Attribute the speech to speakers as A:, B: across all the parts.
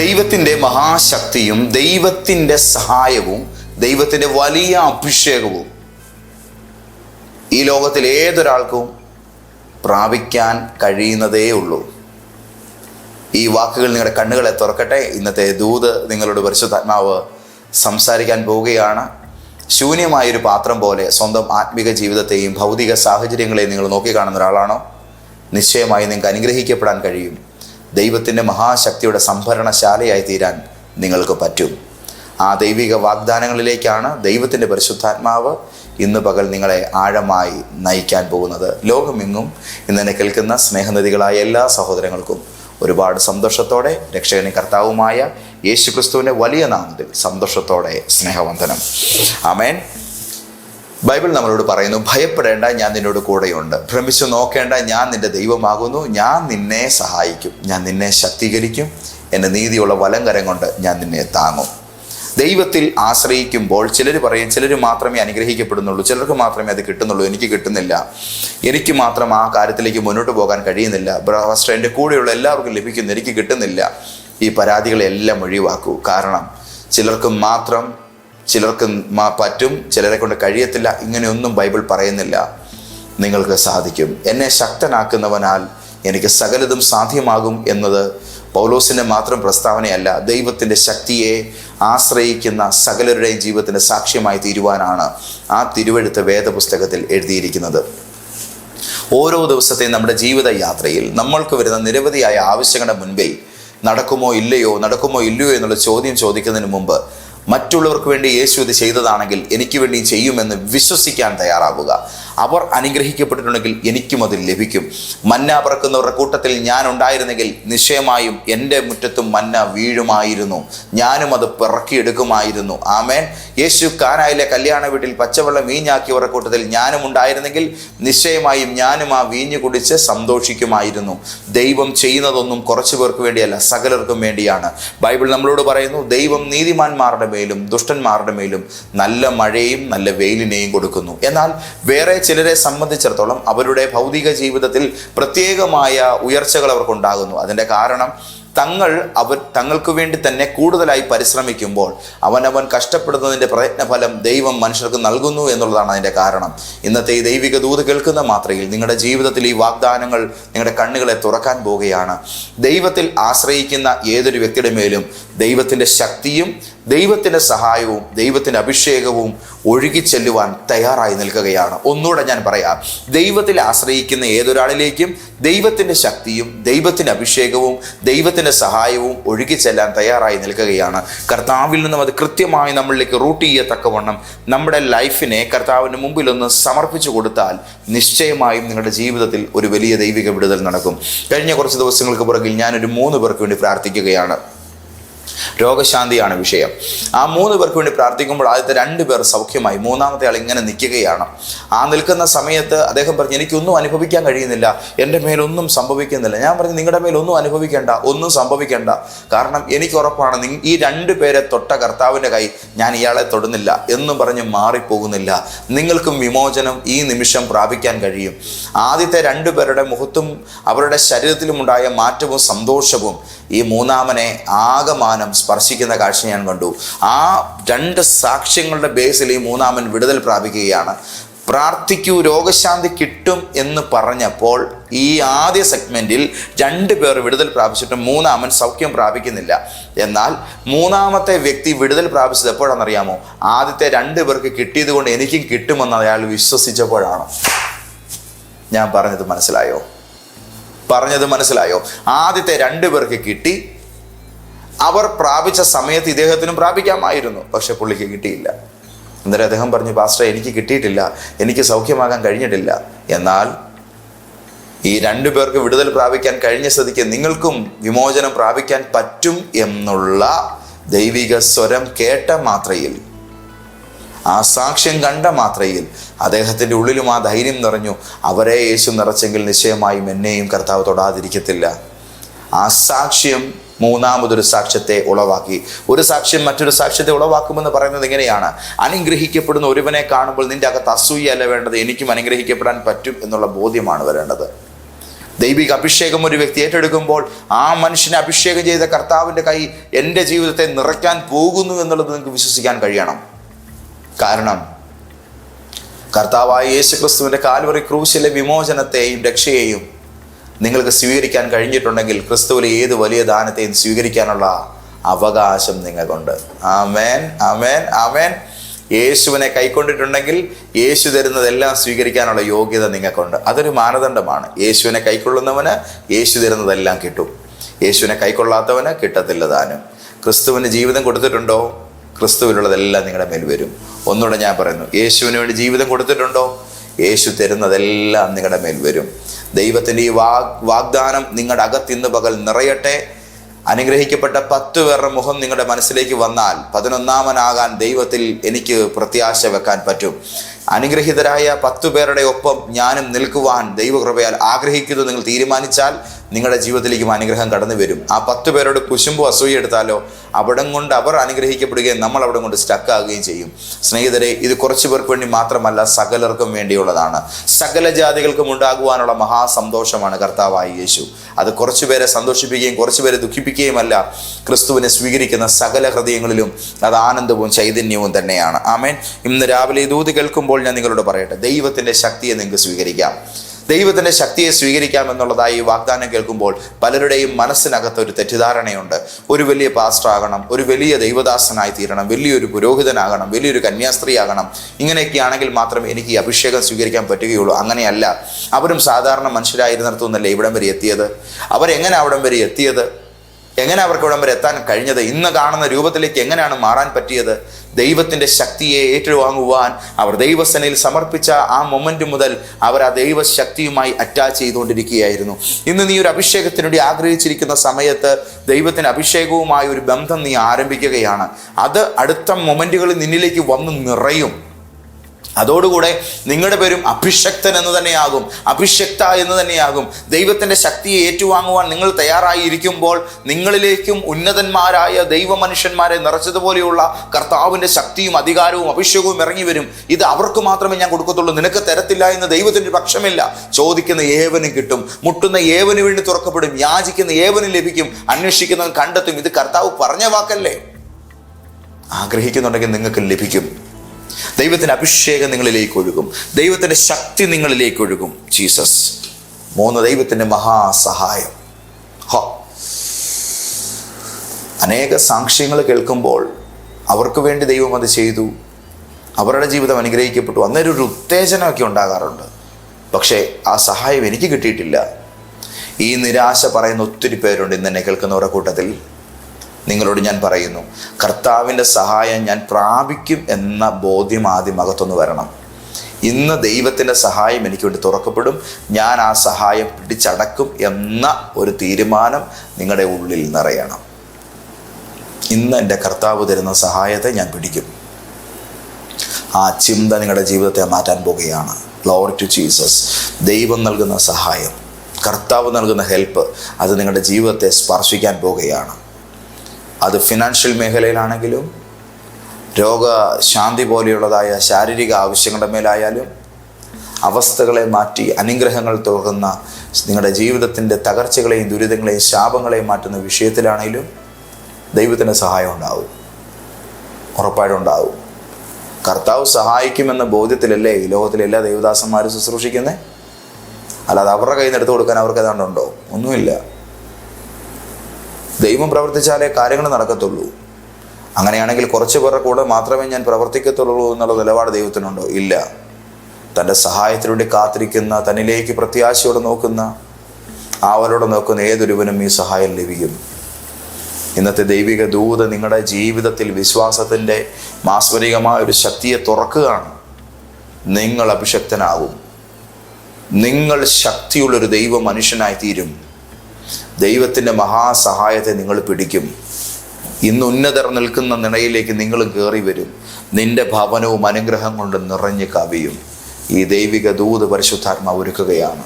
A: ദൈവത്തിന്റെ മഹാശക്തിയും ദൈവത്തിന്റെ സഹായവും ദൈവത്തിന്റെ വലിയ അഭിഷേകവും ഈ ലോകത്തിൽ ഏതൊരാൾക്കും പ്രാപിക്കാൻ കഴിയുന്നതേ ഉള്ളൂ. ഈ വാക്കുകൾ നിങ്ങളുടെ കണ്ണുകളെ തുറക്കട്ടെ. ഇന്നത്തെ ദൂത് നിങ്ങളോട് പരിശുദ്ധാത്മാവ് സംസാരിക്കാൻ പോവുകയാണ്. ശൂന്യമായൊരു പാത്രം പോലെ സ്വന്തം ആത്മീക ജീവിതത്തെയും ഭൗതിക സാഹചര്യങ്ങളെയും നിങ്ങൾ നോക്കിക്കാണുന്ന ഒരാളാണോ? നിശ്ചയമായി നിങ്ങൾക്ക് അനുഗ്രഹിക്കപ്പെടാൻ കഴിയും. ദൈവത്തിന്റെ മഹാശക്തിയുടെ സംഭരണശാലയായി തീരാൻ നിങ്ങൾക്ക് പറ്റും. ആ ദൈവിക വാഗ്ദാനങ്ങളിലേക്കാണ് ദൈവത്തിന്റെ പരിശുദ്ധാത്മാവ് ഇന്ന് പകൽ നിങ്ങളെ ആഴമായി നയിക്കാൻ പോകുന്നത്. ലോകമെങ്ങും ഇന്നെന്നെ കേൾക്കുന്ന സ്നേഹനിധികളായ എല്ലാ സഹോദരങ്ങൾക്കും ഒരുപാട് സന്തോഷത്തോടെ രക്ഷകനും കർത്താവുമായ യേശുക്രിസ്തുവിന്റെ വലിയ നാമത്തിൽ സന്തോഷത്തോടെ സ്നേഹവന്ദനം. ആമേൻ. ബൈബിൾ നമ്മളോട് പറയുന്നു ഭയപ്പെടേണ്ട ഞാൻ നിന്നോട് കൂടെയുണ്ട്. ഭ്രമിച്ചു നോക്കേണ്ട ഞാൻ നിന്റെ ദൈവമാകുന്നു. ഞാൻ നിന്നെ സഹായിക്കും. ഞാൻ നിന്നെ ശക്തീകരിക്കും. എന്റെ നീതിയുള്ള വലങ്കരം കൊണ്ട് ഞാൻ നിന്നെ താങ്ങും. ദൈവത്തിൽ ആശ്രയിക്കുമ്പോൾ ചിലർ പറയും ചിലർ മാത്രമേ അനുഗ്രഹിക്കപ്പെടുന്നുള്ളൂ. ചിലർക്ക് മാത്രമേ അത് കിട്ടുന്നുള്ളൂ. എനിക്ക് കിട്ടുന്നില്ല. എനിക്ക് മാത്രം ആ കാര്യത്തിലേക്ക് മുന്നോട്ട് പോകാൻ കഴിയുന്നില്ല. ബ്രഹ്മസ്റ്റർ എന്റെ കൂടെയുള്ള എല്ലാവർക്കും ലഭിക്കുന്നു. എനിക്ക് കിട്ടുന്നില്ല. ഈ പരാതികളെല്ലാം ഒഴിവാക്കൂ. കാരണം ചിലർക്ക് മാത്രം ചിലർക്ക് പറ്റും ചിലരെ കൊണ്ട് കഴിയത്തില്ല ഇങ്ങനെയൊന്നും ബൈബിൾ പറയുന്നില്ല. നിങ്ങൾക്ക് സാധിക്കും. എന്നെ ശക്തനാക്കുന്നവനാൽ എനിക്ക് സകലതും സാധ്യമാകും എന്നത് പൗലോസിന്റെ മാത്രം പ്രസ്താവനയല്ല. ദൈവത്തിന്റെ ശക്തിയെ ആശ്രയിക്കുന്ന സകലരുടെയും ജീവിതത്തിന്റെ സാക്ഷ്യമായി തീരുവാനാണ് ആ തിരുവഴുത്ത് വേദപുസ്തകത്തിൽ എഴുതിയിരിക്കുന്നത്. ഓരോ ദിവസത്തെയും നമ്മുടെ ജീവിത യാത്രയിൽ നമ്മൾക്ക് വരുന്ന നിരവധിയായ ആവശ്യങ്ങളുടെ മുൻപിൽ നടക്കുമോ ഇല്ലയോ നടക്കുമോ ഇല്ലയോ എന്നുള്ള ചോദ്യം ചോദിക്കുന്നതിന് മുമ്പ് മറ്റുള്ളവർക്ക് വേണ്ടി യേശു ഇത് ചെയ്തതാണെങ്കിൽ എനിക്ക് വേണ്ടി ചെയ്യുമെന്ന് വിശ്വസിക്കാൻ തയ്യാറാവുക. അവർ അനുഗ്രഹിക്കപ്പെട്ടിട്ടുണ്ടെങ്കിൽ എനിക്കും അത് ലഭിക്കും. മന്ന പറക്കുന്നവരുടെ കൂട്ടത്തിൽ ഞാൻ ഉണ്ടായിരുന്നെങ്കിൽ നിശ്ചയമായും എന്റെ മുറ്റത്തും മന്ന വീഴുമായിരുന്നു. ഞാനും അത് പിറക്കിയെടുക്കുമായിരുന്നു. ആമേൻ. യേശു കാനായിലെ കല്യാണ വീട്ടിൽ പച്ചവെള്ളം വീഞ്ഞാക്കിയവരുടെ കൂട്ടത്തിൽ ഞാനും ഉണ്ടായിരുന്നെങ്കിൽ നിശ്ചയമായും ഞാനും ആ വീഞ്ഞു കുടിച്ച് സന്തോഷിക്കുമായിരുന്നു. ദൈവം ചെയ്യുന്നതൊന്നും കുറച്ചു പേർക്ക് വേണ്ടിയല്ല സകലർക്കും വേണ്ടിയാണ്. ബൈബിൾ നമ്മളോട് പറയുന്നു ദൈവം നീതിമാന്മാരുടെ മേലും ദുഷ്ടന്മാരുടെ മേലും നല്ല മഴയും നല്ല വെയിലിനെയും കൊടുക്കുന്നു. എന്നാൽ വേറെ ചിലരെ സംബന്ധിച്ചിടത്തോളം അവരുടെ ഭൗതിക ജീവിതത്തിൽ പ്രത്യേകമായ ഉയർച്ചകൾ അവർക്കുണ്ടാകുന്നു. അതിന്റെ കാരണം തങ്ങൾ അവർ തങ്ങൾക്ക് വേണ്ടി തന്നെ കൂടുതലായി പരിശ്രമിക്കുമ്പോൾ അവനവൻ കഷ്ടപ്പെടുന്നതിന്റെ പ്രയത്നഫലം ദൈവം മനുഷ്യർക്ക് നൽകുന്നു എന്നുള്ളതാണ് അതിന്റെ കാരണം. ഇന്നത്തെ ഈ ദൈവിക ദൂത് കേൾക്കുന്ന മാത്രയിൽ നിങ്ങളുടെ ജീവിതത്തിൽ ഈ വാഗ്ദാനങ്ങൾ നിങ്ങളുടെ കണ്ണുകളെ തുറക്കാൻ പോവുകയാണ്. ദൈവത്തിൽ ആശ്രയിക്കുന്ന ഏതൊരു വ്യക്തിയുടെ മേലും ദൈവത്തിന്റെ ശക്തിയും ദൈവത്തിന്റെ സഹായവും ദൈവത്തിന്റെ അഭിഷേകവും ഒഴുകി ചെല്ലുവാൻ തയ്യാറായി നിൽക്കുകയാണ്. ഒന്നുകൂടെ ഞാൻ പറയാം. ദൈവത്തിൽ ആശ്രയിക്കുന്ന ഏതൊരാളിലേക്കും ദൈവത്തിന്റെ ശക്തിയും ദൈവത്തിന്റെ അഭിഷേകവും ദൈവത്തിന്റെ സഹായവും ഒഴുകി ചെല്ലാൻ തയ്യാറായി നിൽക്കുകയാണ്. കർത്താവിൽ നിന്നും അത് കൃത്യമായി നമ്മളിലേക്ക് റൂട്ട് ചെയ്യത്തക്കവണ്ണം നമ്മുടെ ലൈഫിനെ കർത്താവിന് മുമ്പിലൊന്ന് സമർപ്പിച്ചു കൊടുത്താൽ നിശ്ചയമായും നിങ്ങളുടെ ജീവിതത്തിൽ ഒരു വലിയ ദൈവിക വിടുതൽ നടക്കും. കഴിഞ്ഞ കുറച്ച് ദിവസങ്ങൾക്ക് പുറകിൽ ഞാനൊരു മൂന്ന് പേർക്ക് വേണ്ടി പ്രാർത്ഥിക്കുകയാണ്. രോഗശാന്തിയാണ് വിഷയം. ആ മൂന്ന് പേർക്ക് വേണ്ടി പ്രാർത്ഥിക്കുമ്പോൾ ആദ്യത്തെ രണ്ട് പേർ സൗഖ്യമായി. മൂന്നാമത്തെ ആൾ ഇങ്ങനെ നിൽക്കുകയാണ്. ആ നിൽക്കുന്ന സമയത്ത് അദ്ദേഹം പറഞ്ഞു എനിക്കൊന്നും അനുഭവിക്കാൻ കഴിയുന്നില്ല. എന്റെ മേലൊന്നും സംഭവിക്കുന്നില്ല. ഞാൻ പറഞ്ഞു നിങ്ങളുടെ മേലൊന്നും അനുഭവിക്കേണ്ട. ഒന്നും സംഭവിക്കേണ്ട. കാരണം എനിക്ക് ഉറപ്പാണ് ഈ രണ്ട് പേരെ തൊട്ട കർത്താവിന്റെ കൈ ഞാൻ ഇയാളെ തൊടുന്നില്ല എന്നും പറഞ്ഞ് മാറിപ്പോകുന്നില്ല. നിങ്ങൾക്കും വിമോചനം ഈ നിമിഷം പ്രാപിക്കാൻ കഴിയും. ആദ്യത്തെ രണ്ടു പേരുടെ മുഖത്തും അവരുടെ ശരീരത്തിലുമുണ്ടായ മാറ്റവും സന്തോഷവും ഈ മൂന്നാമനെ ആകമാനം സ്പർശിക്കുന്ന കാഴ്ച ഞാൻ കണ്ടു. ആ രണ്ട് സാക്ഷ്യങ്ങളുടെ ബേസിൽ ഈ മൂന്നാമൻ വിടുതൽ പ്രാപിക്കുകയാണ്. പ്രാർത്ഥിക്കൂ രോഗശാന്തി കിട്ടും എന്ന് പറഞ്ഞപ്പോൾ ഈ ആദ്യ സെഗ്മെന്റിൽ രണ്ട് പേർ വിടുതൽ പ്രാപിച്ചിട്ട് മൂന്നാമൻ സൗഖ്യം പ്രാപിക്കുന്നില്ല. എന്നാൽ മൂന്നാമത്തെ വ്യക്തി വിടുതൽ പ്രാപിച്ചത് എപ്പോഴാണെന്നറിയാമോ? ആദ്യത്തെ രണ്ട് പേർക്ക് കിട്ടിയത് കൊണ്ട് എനിക്കും കിട്ടുമെന്ന് അയാൾ വിശ്വസിച്ചപ്പോഴാണ്. ഞാൻ പറഞ്ഞത് മനസ്സിലായോ? പറഞ്ഞത് മനസ്സിലായോ? ആദ്യത്തെ രണ്ട് പേർക്ക് കിട്ടി അവർ പ്രാപിച്ച സമയത്ത് ഇദ്ദേഹത്തിനും പ്രാപിക്കാമായിരുന്നു. പക്ഷെ പുള്ളിക്ക് കിട്ടിയില്ല. അന്നേരം അദ്ദേഹം പറഞ്ഞു പാസ്റ്റർ എനിക്ക് കിട്ടിയിട്ടില്ല. എനിക്ക് സൗഖ്യമാകാൻ കഴിഞ്ഞിട്ടില്ല. എന്നാൽ ഈ രണ്ടു പേർക്ക് വിടുതൽ പ്രാപിക്കാൻ കഴിഞ്ഞ സ്ഥിതിക്ക് നിങ്ങൾക്കും വിമോചനം പ്രാപിക്കാൻ പറ്റും എന്നുള്ള ദൈവിക സ്വരം കേട്ട മാത്രയിൽ ആ സാക്ഷ്യം കണ്ട മാത്രയിൽ അദ്ദേഹത്തിന്റെ ഉള്ളിലും ആ ധൈര്യം നിറഞ്ഞു. അവരെ യേശു നിറച്ചെങ്കിൽ നിശ്ചയമായും എന്നെയും കർത്താവ് തൊടാതിരിക്കത്തില്ല. ആ സാക്ഷ്യം മൂന്നാമതൊരു സാക്ഷ്യത്തെ ഉളവാക്കി. ഒരു സാക്ഷ്യം മറ്റൊരു സാക്ഷ്യത്തെ ഉളവാക്കുമെന്ന് പറയുന്നത് എങ്ങനെയാണ്? അനുഗ്രഹിക്കപ്പെടുന്ന ഒരുവനെ കാണുമ്പോൾ നിന്റെ അകത്ത് അസൂയല്ല വേണ്ടത് എനിക്കും അനുഗ്രഹിക്കപ്പെടാൻ പറ്റും എന്നുള്ള ബോധ്യമാണ് വരേണ്ടത്. ദൈവിക അഭിഷേകം ഒരു വ്യക്തി ഏറ്റെടുക്കുമ്പോൾ ആ മനുഷ്യനെ അഭിഷേകം ചെയ്ത കർത്താവിന്റെ കൈ എന്റെ ജീവിതത്തെ നിറയ്ക്കാൻ പോകുന്നു എന്നുള്ളത് നിങ്ങൾക്ക് വിശ്വസിക്കാൻ കഴിയണം. കാരണം കർത്താവായ യേശുക്രിസ്തുവിന്റെ കാൽവറി ക്രൂശിലെ വിമോചനത്തെയും രക്ഷയെയും നിങ്ങൾക്ക് സ്വീകരിക്കാൻ കഴിഞ്ഞിട്ടുണ്ടെങ്കിൽ ക്രിസ്തുവിലെ ഏത് വലിയ ദാനത്തെയും സ്വീകരിക്കാനുള്ള അവകാശം നിങ്ങൾക്കുണ്ട്. ആമേൻ ആമേൻ ആമേൻ. യേശുവിനെ കൈക്കൊണ്ടിട്ടുണ്ടെങ്കിൽ യേശു തരുന്നതെല്ലാം സ്വീകരിക്കാനുള്ള യോഗ്യത നിങ്ങൾക്കുണ്ട്. അതൊരു മാനദണ്ഡമാണ്. യേശുവിനെ കൈക്കൊള്ളുന്നവന് യേശു തരുന്നതെല്ലാം കിട്ടും. യേശുവിനെ കൈക്കൊള്ളാത്തവന് കിട്ടത്തില്ല ദാനം. ക്രിസ്തുവിന് ജീവിതം കൊടുത്തിട്ടുണ്ടോ? ക്രിസ്തുവിലുള്ളതെല്ലാം നിങ്ങളുടെ മേൽ വരും. ഒന്നുകൂടെ ഞാൻ പറയുന്നു. യേശുവിന് വേണ്ടി ജീവിതം കൊടുത്തിട്ടുണ്ടോ? യേശു തരുന്നതെല്ലാം നിങ്ങളുടെ മേൽ വരും. ദൈവത്തിന്റെ ഈ വാഗ് വാഗ്ദാനം നിങ്ങളുടെ അകത്തിന്ന് പകൽ നിറയട്ടെ. അനുഗ്രഹിക്കപ്പെട്ട പത്ത് പേരുടെ മുഖം നിങ്ങളുടെ മനസ്സിലേക്ക് വന്നാൽ പതിനൊന്നാമനാകാൻ ദൈവത്തിൽ എനിക്ക് പ്രത്യാശ വെക്കാൻ പറ്റും. അനുഗ്രഹീതരായ പത്തു പേരുടെ ഒപ്പം ഞാനും നിൽക്കുവാൻ ദൈവകൃപയാൽ ആഗ്രഹിക്കുന്നു. നിങ്ങൾ തീരുമാനിച്ചാൽ നിങ്ങളുടെ ജീവിതത്തിലേക്കും അനുഗ്രഹം കടന്നു വരും. ആ പത്ത് പേരോട് കുശുമ്പോ അസൂയ എടുത്താലോ അവിടം കൊണ്ട് അവർ അനുഗ്രഹിക്കപ്പെടുകയും നമ്മൾ അവിടെ കൊണ്ട് സ്റ്റക്കാകുകയും ചെയ്യും. സ്നേഹിതരെ ഇത് കുറച്ചു പേർക്ക് വേണ്ടി മാത്രമല്ല സകലർക്കും വേണ്ടിയുള്ളതാണ്. സകല ജാതികൾക്കും ഉണ്ടാകുവാനുള്ള മഹാസന്തോഷമാണ് കർത്താവായ യേശു. അത് കുറച്ചു പേരെ സന്തോഷിപ്പിക്കുകയും കുറച്ചു പേരെ ദുഃഖിപ്പിക്കുകയുമല്ല ക്രിസ്തുവിനെ സ്വീകരിക്കുന്ന സകല ഹൃദയങ്ങളിലും അത് ആനന്ദവും ചൈതന്യവും തന്നെയാണ്. ആമേൻ. ഇന്ന് രാവിലെ ദൂത് കേൾക്കുമ്പോൾ ഞാൻ നിങ്ങളോട് പറയട്ടെ ദൈവത്തിന്റെ ശക്തിയെ നിങ്ങൾക്ക് സ്വീകരിക്കാം. ദൈവത്തിന്റെ ശക്തിയെ സ്വീകരിക്കാം എന്നുള്ളതായി വാഗ്ദാനം കേൾക്കുമ്പോൾ പലരുടെയും മനസ്സിനകത്ത് ഒരു തെറ്റിദ്ധാരണയുണ്ട്. ഒരു വലിയ പാസ്റ്റർ ആകണം ഒരു വലിയ ദൈവദാസനായി തീരണം വലിയൊരു പുരോഹിതനാകണം വലിയൊരു കന്യാസ്ത്രീയാകണം. ഇങ്ങനെയൊക്കെയാണെങ്കിൽ മാത്രം എനിക്ക് ഈ അഭിഷേകം സ്വീകരിക്കാൻ പറ്റുകയുള്ളൂ. അങ്ങനെയല്ല. അവരും സാധാരണ മനുഷ്യരായിരുന്നിടത്തുനിന്നല്ലേ ഇവിടം വരെ എത്തിയത്? അവരെങ്ങനെ അവിടം വരെ എത്തിയത്? എങ്ങനെ അവർക്ക് ഇവിടം വരെ എത്താൻ കഴിഞ്ഞത്? ഇന്ന് കാണുന്ന രൂപത്തിലേക്ക് എങ്ങനെയാണ് മാറാൻ പറ്റിയത്? ദൈവത്തിന്റെ ശക്തിയെ ഏറ്റുവാങ്ങുവാൻ അവർ ദൈവസനയിൽ സമർപ്പിച്ച ആ മൊമെന്റ് മുതൽ അവർ ആ ദൈവശക്തിയുമായി അറ്റാച്ച് ചെയ്തുകൊണ്ടിരിക്കുകയായിരുന്നു. ഇന്ന് നീ ഒരു അഭിഷേകത്തിന് വേണ്ടി ആഗ്രഹിച്ചിരിക്കുന്ന സമയത്ത് ദൈവത്തിന് അഭിഷേകവുമായി ഒരു ബന്ധം നീ ആരംഭിക്കുകയാണ്. അത് അടുത്ത മൊമെന്റുകളിൽ നിന്നിലേക്ക് വന്ന് നിറയും. അതോടുകൂടെ നിങ്ങളുടെ പേരും അഭിഷക്തൻ എന്ന് തന്നെയാകും അഭിഷക്ത എന്ന് തന്നെയാകും. ദൈവത്തിന്റെ ശക്തിയെ ഏറ്റുവാങ്ങുവാൻ നിങ്ങൾ തയ്യാറായിരിക്കുമ്പോൾ നിങ്ങളിലേക്കും ഉന്നതന്മാരായ ദൈവ മനുഷ്യന്മാരെ നിറച്ചതുപോലെയുള്ള കർത്താവിന്റെ ശക്തിയും അധികാരവും അഭിഷേകവും ഇറങ്ങി വരും. ഇത് അവർക്ക് മാത്രമേ ഞാൻ കൊടുക്കത്തുള്ളൂ. നിനക്ക് തരത്തില്ല എന്ന് ദൈവത്തിന്റെ പക്ഷമില്ല. ചോദിക്കുന്ന ഏവനും കിട്ടും. മുട്ടുന്ന ഏവന് വേണ്ടി തുറക്കപ്പെടും. യാചിക്കുന്ന ഏവനും ലഭിക്കും. അന്വേഷിക്കുന്നവൻ കണ്ടെത്തും. ഇത് കർത്താവ് പറഞ്ഞ വാക്കല്ലേ? ആഗ്രഹിക്കുന്നുണ്ടെങ്കിൽ നിങ്ങൾക്ക് ലഭിക്കും. ദൈവത്തിന്റെ അഭിഷേകം നിങ്ങളിലേക്ക് ഒഴുകും. ദൈവത്തിന്റെ ശക്തി നിങ്ങളിലേക്ക് ഒഴുകും. ജീസസ്. മൂന്ന് ദൈവത്തിന്റെ മഹാസഹായം. ഹോ. അനേക സാക്ഷ്യങ്ങൾ കേൾക്കുമ്പോൾ അവർക്ക് വേണ്ടി ദൈവം അത് ചെയ്തു. അവരുടെ ജീവിതം അനുഗ്രഹിക്കപ്പെട്ടു. അന്നേരം ഒരു ഉത്തേജനമൊക്കെ ഉണ്ടാകാറുണ്ട്. പക്ഷേ ആ സഹായം എനിക്ക് കിട്ടിയിട്ടില്ല. ഈ നിരാശ പറയുന്ന ഒത്തിരി പേരുണ്ട് ഇന്ന് എന്നെ കേൾക്കുന്നവരുടെ കൂട്ടത്തിൽ. നിങ്ങളോട് ഞാൻ പറയുന്നു കർത്താവിന്റെ സഹായം ഞാൻ പ്രാപിക്കും എന്ന ബോധ്യം ആദ്യം അകത്തൊന്ന് വരണം. ഇന്ന് ദൈവത്തിന്റെ സഹായം എനിക്ക് വേണ്ടി തുറക്കപ്പെടും ഞാൻ ആ സഹായം പിടിച്ചടക്കും എന്ന ഒരു തീരുമാനം നിങ്ങളുടെ ഉള്ളിൽ നിറയണം. ഇന്ന് എന്റെ കർത്താവ് തരുന്ന സഹായത്തെ ഞാൻ പിടിക്കും. ആ ചിന്ത നിങ്ങളുടെ ജീവിതത്തെ മാറ്റാൻ പോകുകയാണ്. ഗ്ലോറി ടു ജീസസ് ദൈവം നൽകുന്ന സഹായം കർത്താവ് നൽകുന്ന ഹെൽപ്പ് അത് നിങ്ങളുടെ ജീവിതത്തെ സ്പർശിക്കാൻ പോകുകയാണ്. അത് ഫിനാൻഷ്യൽ മേഖലയിലാണെങ്കിലും രോഗശാന്തി പോലെയുള്ളതായ ശാരീരിക ആവശ്യങ്ങളുടെ മേലായാലും അവസ്ഥകളെ മാറ്റി അനുഗ്രഹങ്ങൾ തുറക്കുന്ന നിങ്ങളുടെ ജീവിതത്തിന്റെ തകർച്ചകളെയും ദുരിതങ്ങളെയും ശാപങ്ങളെയും മാറ്റുന്ന വിഷയത്തിലാണെങ്കിലും ദൈവത്തിന്റെ സഹായം ഉണ്ടാവും. ഉറപ്പായിട്ടും ഉണ്ടാവും. കർത്താവ് സഹായിക്കുമെന്ന ബോധ്യത്തിലല്ലേ ഈ ലോകത്തിലെ എല്ലാ ദൈവദാസന്മാരും ശുശ്രൂഷിക്കുന്നത് അല്ലാതെ അവരുടെ കയ്യിൽ നിന്ന് എടുത്തു കൊടുക്കാൻ അവർക്ക് ഏതാണ്ടുണ്ടോ ഒന്നുമില്ല. ദൈവം പ്രവർത്തിച്ചാലേ കാര്യങ്ങൾ നടക്കത്തുള്ളൂ. അങ്ങനെയാണെങ്കിൽ കുറച്ച് പേരുടെ കൂടെ മാത്രമേ ഞാൻ പ്രവർത്തിക്കത്തുള്ളൂ എന്നുള്ള നിലപാട് ദൈവത്തിനുണ്ടോ? ഇല്ല. തന്റെ സഹായത്തിലൂടെ കാത്തിരിക്കുന്ന തന്നിലേക്ക് പ്രത്യാശയോടെ നോക്കുന്ന ആവരോടെ നോക്കുന്ന ഏതൊരുവനും ഈ സഹായം ലഭിക്കും. ഇന്നത്തെ ദൈവിക ദൂത നിങ്ങളുടെ ജീവിതത്തിൽ വിശ്വാസത്തിന്റെ മാസ്മരികമായ ഒരു ശക്തിയെ തുറക്കുകയാണ്. നിങ്ങൾ അഭിഷക്തനാകും. നിങ്ങൾ ശക്തിയുള്ളൊരു ദൈവ മനുഷ്യനായി തീരും ദൈവത്തിന്റെ മഹാസഹായത്തെ നിങ്ങൾ പിടിക്കും. ഇന്ന് ഉന്നതർ നിൽക്കുന്ന നിണയിലേക്ക് നിങ്ങൾ കയറി വരും. നിന്റെ ഭവനവും അനുഗ്രഹം കൊണ്ട് നിറഞ്ഞ് കവിയും. ഈ ദൈവിക ദൂത് പരിശുദ്ധാത്മാവ് ഒരുക്കുകയാണ്.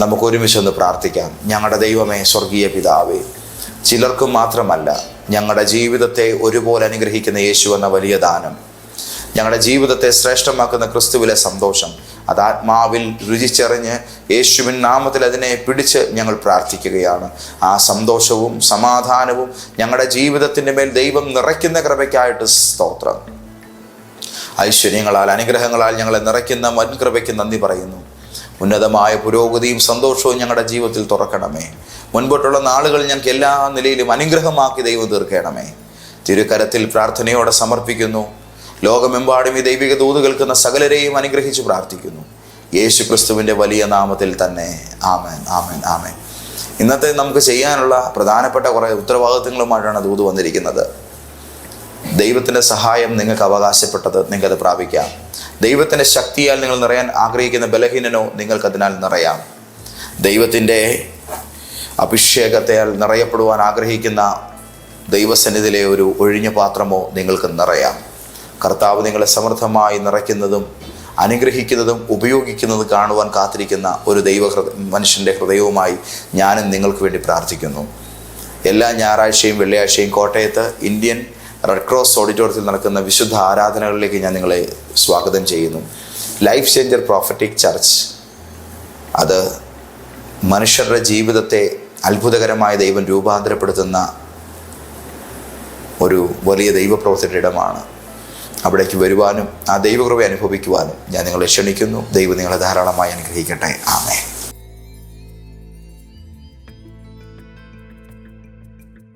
A: നമുക്ക് ഒരുമിച്ച് ഒന്ന് പ്രാർത്ഥിക്കാം. ഞങ്ങളുടെ ദൈവമേ സ്വർഗീയ പിതാവേ ചിലർക്കും മാത്രമല്ല ഞങ്ങളുടെ ജീവിതത്തെ ഒരുപോലെ അനുഗ്രഹിക്കുന്ന യേശു എന്ന വലിയ ദാനം. ഞങ്ങളുടെ ജീവിതത്തെ ശ്രേഷ്ഠമാക്കുന്ന ക്രിസ്തുവിലെ സന്തോഷം. അത് ആത്മാവിൽ രുചിച്ചറിഞ്ഞ് യേശുവിൻ നാമത്തിൽ അതിനെ പിടിച്ച് ഞങ്ങൾ പ്രാർത്ഥിക്കുകയാണ്. ആ സന്തോഷവും സമാധാനവും ഞങ്ങളുടെ ജീവിതത്തിന്റെ മേൽ ദൈവം നിറയ്ക്കുന്ന കൃപയ്ക്കായിട്ട് സ്തോത്രം. ഐശ്വര്യങ്ങളാൽ അനുഗ്രഹങ്ങളാൽ ഞങ്ങളെ നിറയ്ക്കുന്ന വൻകൃപയ്ക്ക് നന്ദി പറയുന്നു. ഉന്നതമായ പുരോഗതിയും സന്തോഷവും ഞങ്ങളുടെ ജീവിതത്തിൽ തുറക്കണമേ. മുൻപോട്ടുള്ള നാളുകൾ ഞങ്ങൾക്ക് എല്ലാ നിലയിലും അനുഗ്രഹമാക്കി ദൈവം തീർക്കണമേ. തിരുക്കരത്തിൽ പ്രാർത്ഥനയോടെ സമർപ്പിക്കുന്നു. ലോകമെമ്പാടും ഈ ദൈവിക ദൂത് കേൾക്കുന്ന സകലരെയും അനുഗ്രഹിച്ച് പ്രാർത്ഥിക്കുന്നു. യേശു ക്രിസ്തുവിന്റെ വലിയ നാമത്തിൽ തന്നെ ആമേൻ ആമേൻ ആമേൻ. ഇന്നത്തെ നമുക്ക് ചെയ്യാനുള്ള പ്രധാനപ്പെട്ട കുറേ ഉത്തരവാദിത്തങ്ങളുമായിട്ടാണ് ദൂത് വന്നിരിക്കുന്നത്. ദൈവത്തിന്റെ സഹായം നിങ്ങൾക്ക് അവകാശപ്പെട്ടത് നിങ്ങൾക്കത് പ്രാപിക്കാം. ദൈവത്തിന്റെ ശക്തിയാൽ നിങ്ങൾ നിറയാൻ ആഗ്രഹിക്കുന്ന ബലഹീനനോ നിങ്ങൾക്കതിനാൽ നിറയാം. ദൈവത്തിന്റെ അഭിഷേകത്താൽ നിറയപ്പെടുവാൻ ആഗ്രഹിക്കുന്ന ദൈവസന്നിധിയിലെ ഒരു ഒഴിഞ്ഞ പാത്രമോ നിങ്ങൾക്ക് നിറയാം. കർത്താവ് നിങ്ങളെ സമൃദ്ധമായി നിറയ്ക്കുന്നതും അനുഗ്രഹിക്കുന്നതും ഉപയോഗിക്കുന്നതും കാണുവാൻ കാത്തിരിക്കുന്ന ഒരു ദൈവ മനുഷ്യന്റെ ഹൃദയവുമായി ഞാനും നിങ്ങൾക്ക് വേണ്ടി പ്രാർത്ഥിക്കുന്നു. എല്ലാ ഞായറാഴ്ചയും വെള്ളിയാഴ്ചയും കോട്ടയത്ത് ഇന്ത്യൻ റെഡ് ക്രോസ് ഓഡിറ്റോറിയത്തിൽ നടക്കുന്ന വിശുദ്ധ ആരാധനകളിലേക്ക് ഞാൻ നിങ്ങളെ സ്വാഗതം ചെയ്യുന്നു. Life changer prophetic church. അത് മനുഷ്യരുടെ ജീവിതത്തെ അത്ഭുതകരമായ ദൈവം രൂപാന്തരപ്പെടുത്തുന്ന ഒരു വലിയ ദൈവപ്രവർത്തിയുടെ ഇടമാണ്. അവിടേക്ക് വരുവാനും ആ ദൈവകൃപ അനുഭവിക്കുവാനും ഞാൻ നിങ്ങളെ ക്ഷണിക്കുന്നു. ദൈവം നിങ്ങളെ ധാരാളമായി അനുഗ്രഹിക്കട്ടെ. ആമേ